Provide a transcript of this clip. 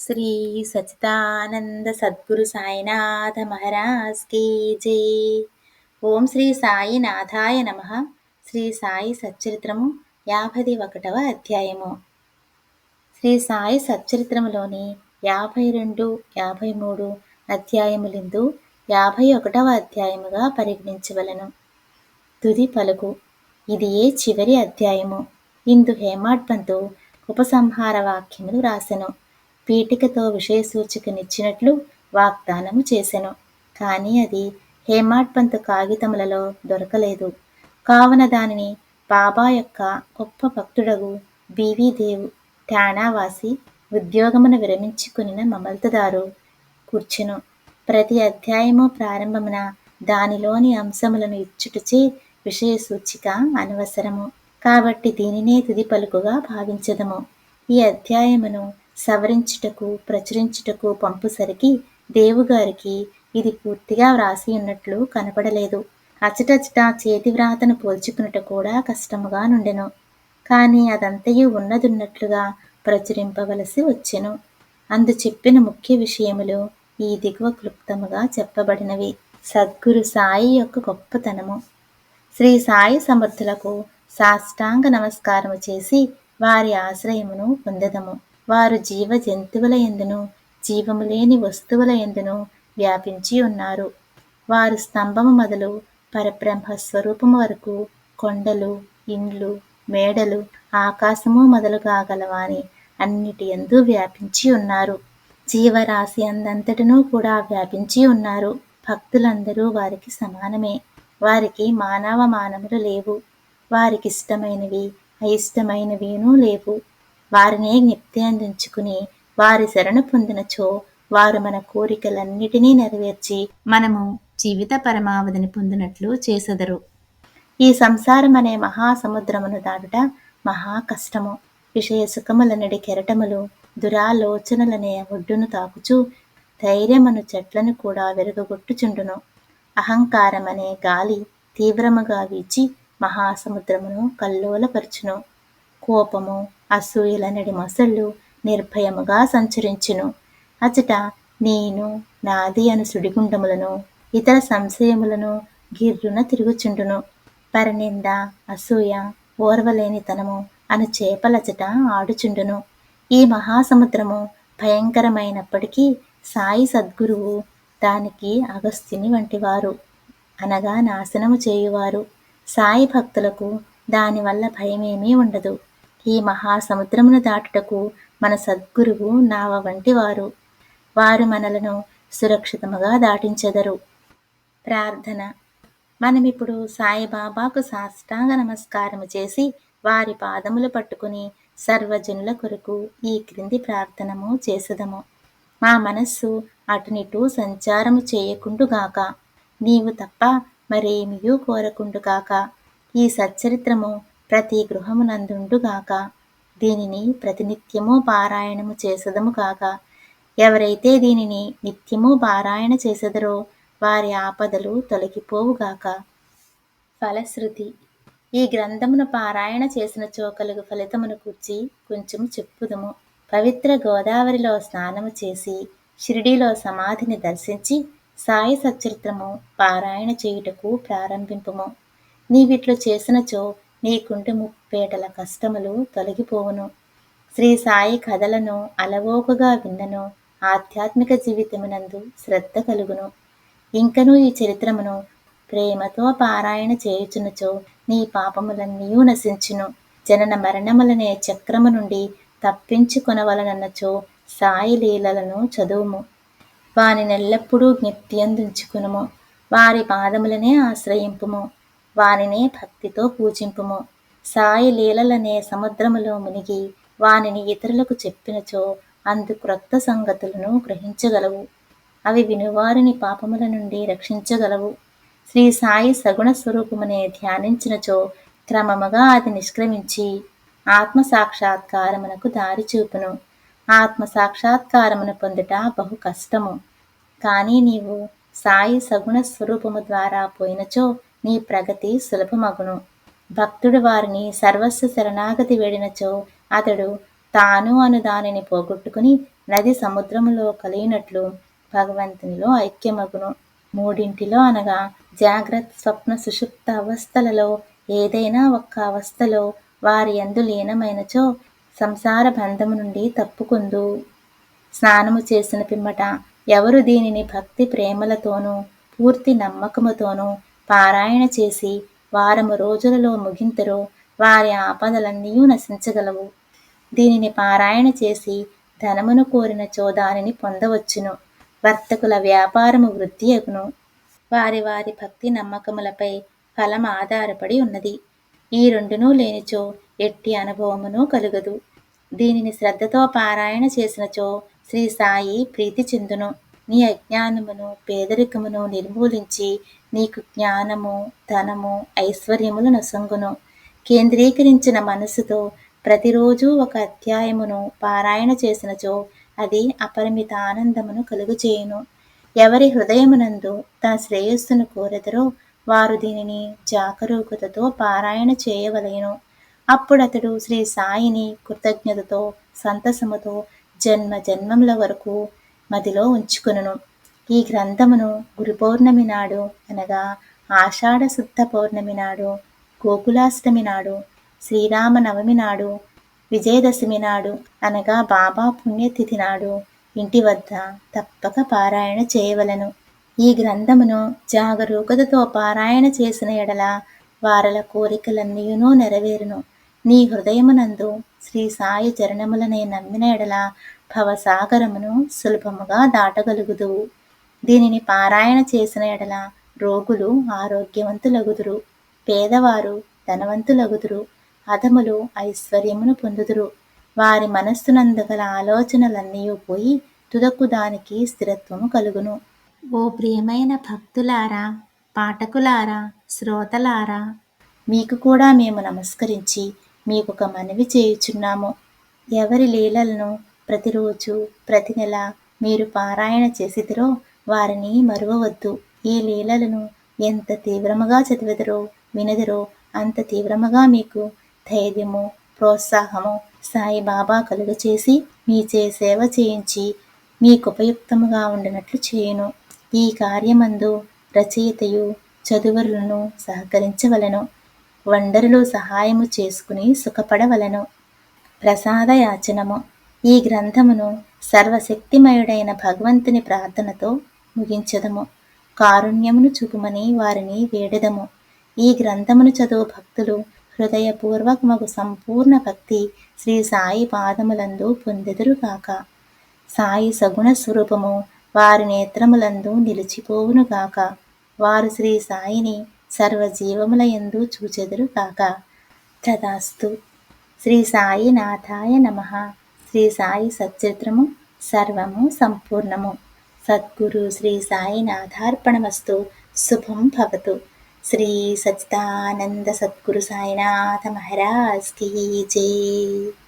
శ్రీ సచితానంద సద్గురు సాయినాథ మహారాజ్ కీ జై. ఓం శ్రీ సాయినాథాయ నమ. శ్రీ సాయి సచ్చరిత్రము యాభై ఒకటవ అధ్యాయము. శ్రీ సాయి సచ్చరిత్రములోని యాభై రెండు యాభై మూడు అధ్యాయములందు యాభై ఒకటవ అధ్యాయముగా పరిగణించవలను. తుది పలుకు. ఇది ఏ చివరి అధ్యాయము? ఇందు హేమాడ్పంతు ఉపసంహార వాక్యములు రాసెను. పీఠికతో విషయ సూచికనిచ్చినట్లు వాగ్దానము చేసెను. కానీ అది హేమాడ్పంతు కాగితములలో దొరకలేదు. కావున దానిని బాబా యొక్క గొప్ప భక్తుడగు బీవీ దేవు ఠాణావాసి ఉద్యోగమును విరమించుకునిన మమల్తదారు కూర్చును. ప్రతి అధ్యాయము ప్రారంభమున దానిలోని అంశములను ఇచ్చుటచే విషయ సూచిక అనవసరము. కాబట్టి దీనినే తుది పలుకుగా భావించదము. ఈ అధ్యాయమును సవరించుటకు ప్రచురించుటకు పంపుసరికి దేవుగారికి ఇది పూర్తిగా వ్రాసి ఉన్నట్లు కనపడలేదు. అచటచట చేతి వ్రాతను పోల్చుకునుట కూడా కష్టముగా నుండెను. కానీ అదంతయు ఉన్నదున్నట్లుగా ప్రచురింపవలసి వచ్చెను. అందు చెప్పిన ముఖ్య విషయములు ఈ దిగువ క్లుప్తముగా చెప్పబడినవి. సద్గురు సాయి యొక్క గొప్పతనము. శ్రీ సాయి సమర్థులకు సాష్టాంగ నమస్కారము చేసి వారి ఆశ్రయమును పొందదము. వారు జీవ జంతువుల ఎందును జీవము లేని వస్తువుల ఎందును వ్యాపించి ఉన్నారు. వారు స్తంభము మొదలు పరబ్రహ్మ స్వరూపము వరకు కొండలు ఇండ్లు మేడలు ఆకాశము మొదలుగా గలవాని అన్నిటి ఎందు వ్యాపించి ఉన్నారు. జీవరాశి అందంతటను కూడా వ్యాపించి ఉన్నారు. భక్తులందరూ వారికి సమానమే. వారికి మానవ మానములు లేవు. వారికి ఇష్టమైనవి అయిష్టమైనవినూ లేవు. వారినే జ్ఞప్తి వారి శరణు పొందినచో వారు మన కోరికలన్నిటినీ నెరవేర్చి మనము జీవిత పరమావధిని పొందినట్లు చేసెదరు. ఈ సంసారం అనే మహాసముద్రమును దాటుట మహా కష్టము. విషయ సుఖములనడి కెరటములు దురాలోచనలనే ఒడ్డును తాకుచు ధైర్యమను చెట్లను కూడా వెలుగగొట్టుచుండును అహంకారమనే గాలి తీవ్రముగా వీచి మహాసముద్రమును కల్లోలపరచును. కోపము అసూయలనడి మొసళ్ళు నిర్భయముగా సంచరించును. అచట నేను నాది అను సుడిగుండములను ఇతర సంశయములను గిర్రున తిరుగుచుండును. పరనింద అసూయ ఓర్వలేనితనము అను చేపలచట ఆడుచుండును. ఈ మహాసముద్రము భయంకరమైనప్పటికీ సాయి సద్గురువు దానికి అగస్త్యుని వంటివారు. అనగా నాశనము చేయువారు. సాయి భక్తులకు దానివల్ల భయమేమీ ఉండదు. ఈ మహాసముద్రమును దాటుటకు మన సద్గురువు నావ వంటి వారు. వారు మనలను సురక్షితముగా దాటించెదరు. ప్రార్థన. మనమిప్పుడు సాయిబాబాకు సాష్టాంగ నమస్కారము చేసి వారి పాదములు పట్టుకుని సర్వజనుల కొరకు ఈ క్రింది ప్రార్థనము చేసదము. మా మనస్సు అటునిటు సంచారము చేయకుండుగాక నీవు తప్ప మరేమియూ కోరకుండుగాక ఈ సచ్చరిత్రము ప్రతి గృహమునందుండుగాక. దీనిని ప్రతినిత్యము పారాయణము చేసదము కాక. ఎవరైతే దీనిని నిత్యము పారాయణ చేసెదరో వారి ఆపదలు తొలగిపోవుగాక. ఫలశ్రుతి. ఈ గ్రంథమును పారాయణ చేసిన చోకలుగు ఫలితమును కూర్చి కొంచెం చెప్పుదము. పవిత్ర గోదావరిలో స్నానము చేసి షిరిడీలో సమాధిని దర్శించి సాయి సచరిత్రము పారాయణ చేయుటకు ప్రారంభింపము. నీవిట్లు చేసినచో నీకుంటి ముప్పేటల కష్టములు తొలగిపోవును. శ్రీ సాయి కథలను అలవోకగా విన్నను. ఆధ్యాత్మిక జీవితమునందు శ్రద్ధ కలుగును. ఇంకను ఈ చరిత్రమును ప్రేమతో పారాయణ చేయుచునుచో నీ పాపములన్నీ నశించును. జనన మరణములనే చక్రము నుండి తప్పించుకొనవలనన్నచో సాయి లీలలను చదువుము. వాని నెల్లప్పుడూ జ్ఞప్తి అందించుకునుము. వారి పాదములనే ఆశ్రయింపుము. వానినే భక్తితో పూజింపుము. సాయి లీలలనే సముద్రములో మునిగి వానిని ఇతరులకు చెప్పినచో అందు క్రొత్త సంగతులను గ్రహించగలవు. అవి వినువారిని పాపముల నుండి రక్షించగలవు. శ్రీ సాయి సగుణ స్వరూపమునే ధ్యానించినచో క్రమముగా అది నిష్క్రమించి ఆత్మ సాక్షాత్కారమునకు దారి చూపును. ఆత్మ సాక్షాత్కారమును పొందుట బహు కష్టము. కానీ నీవు సాయి సగుణ స్వరూపము ద్వారా పోయినచో నీ ప్రగతి సులభమగును. భక్తుడు వారిని సర్వస్వ శరణాగతి వేడినచో అతడు తాను అను దానిని పోగొట్టుకుని నది సముద్రములో కలిగినట్లు భగవంతునిలో ఐక్యమగును. మూడింటిలో అనగా జాగ్రత్త స్వప్న సుషుప్త అవస్థలలో ఏదైనా ఒక్క అవస్థలో వారి ఎందు లీనమైనచో సంసార బంధము నుండి తప్పుకుందు. స్నానము చేసిన పిమ్మట ఎవరు దీనిని భక్తి ప్రేమలతోనూ పూర్తి నమ్మకముతోనూ పారాయణ చేసి వారము రోజులలో ముగింతరో వారి ఆపదలన్నీ నశించగలవు. దీనిని పారాయణ చేసి ధనమును కోరినచో దానిని పొందవచ్చును. వర్తకుల వ్యాపారము వృద్ధి అగును. వారి వారి భక్తి నమ్మకములపై ఫలం ఆధారపడి ఉన్నది. ఈ రెండునూ లేనిచో ఎట్టి అనుభవమును కలుగదు. దీనిని శ్రద్ధతో పారాయణ చేసినచో శ్రీ సాయి ప్రీతి చెందును. నీ అజ్ఞానమును పేదరికమును నిర్మూలించి నీకు జ్ఞానము ధనము ఐశ్వర్యములు నొసంగును. కేంద్రీకరించిన మనసుతో ప్రతిరోజు ఒక అధ్యాయమును పారాయణ చేసినచో అది అపరిమిత ఆనందమును కలుగుచేయును. ఎవరి హృదయమునందు తన శ్రేయస్సును కోరెదరో వారు దీనిని జాగరూకతతో పారాయణ చేయవలెను. అప్పుడతడు శ్రీ సాయిని కృతజ్ఞతతో సంతసముతో జన్మ జన్మముల వరకు మదిలో ఉంచుకొనును. ఈ గ్రంథమును గురు పౌర్ణమి నాడు అనగా ఆషాఢ శుద్ధ పౌర్ణమి నాడు గోకులాష్టమి నాడు శ్రీరామనవమి నాడు విజయదశమి నాడు అనగా బాబా పుణ్యతిథి నాడు ఇంటి వద్ద తప్పక పారాయణ చేయవలెను. ఈ గ్రంథమును జాగరూకతతో పారాయణ చేసిన ఎడల వారల కోరికలన్నీయునూ నెరవేరును. నీ హృదయమునందు శ్రీ సాయి చరణములనే నమ్మిన ఎడల భవసాగరమును సులభముగా దాటగలుగుదువు. దీనిని పారాయణ చేసిన ఎడల రోగులు ఆరోగ్యవంతులగుదురు. పేదవారు ధనవంతులగుదురు. అధములు ఐశ్వర్యమును పొందుదురు. వారి మనస్సునందుగల ఆలోచనలన్నీ పోయి తుదకు దానికి స్థిరత్వము కలుగును. ఓ ప్రియమైన భక్తులారా పాఠకులారా శ్రోతలారా మీకు కూడా మేము నమస్కరించి మీకొక మనవి చేయుచున్నాము. ఎవరి లీలలను ప్రతిరోజు ప్రతి నెల మీరు పారాయణ చేసిదిరో వారిని మరువవద్దు. ఈ లీలలను ఎంత తీవ్రముగా చదివెదరో వినదరో అంత తీవ్రముగా మీకు ధైర్యము ప్రోత్సాహము సాయిబాబా కలుగ చేసి మీచే సేవ చేయించి మీకు ఉపయుక్తముగా ఉండినట్లు చేయును. ఈ కార్యమందు రచయితయు చదువరులను సహకరించవలను. వండరులు సహాయము చేసుకుని సుఖపడవలను. ప్రసాద యాచనము ఈ గ్రంథమును సర్వశక్తిమయుడైన భగవంతుని ప్రార్థనతో ముగించదము. కారుణ్యమును చూపుమని వారిని వేడెదము. ఈ గ్రంథమును చదువు భక్తులు హృదయపూర్వకమగు సంపూర్ణ భక్తి శ్రీ సాయి పాదములందు పొందెదురుగాక సాయి సగుణ స్వరూపము వారి నేత్రములందు నిలిచిపోవునుగాక వారు శ్రీ సాయిని సర్వజీవముల యందు చూచెదరుగాక తదాస్తు. శ్రీ సాయి నాథాయ నమ. శ్రీ సాయి సచ్చరిత్రము సర్వము సంపూర్ణము. సద్గురు శ్రీ సాయి నాథార్పణమస్తు శుభం భవతు. శ్రీ సచిదానంద సద్గురు సాయినాథ మహారాజ్ కీ జై.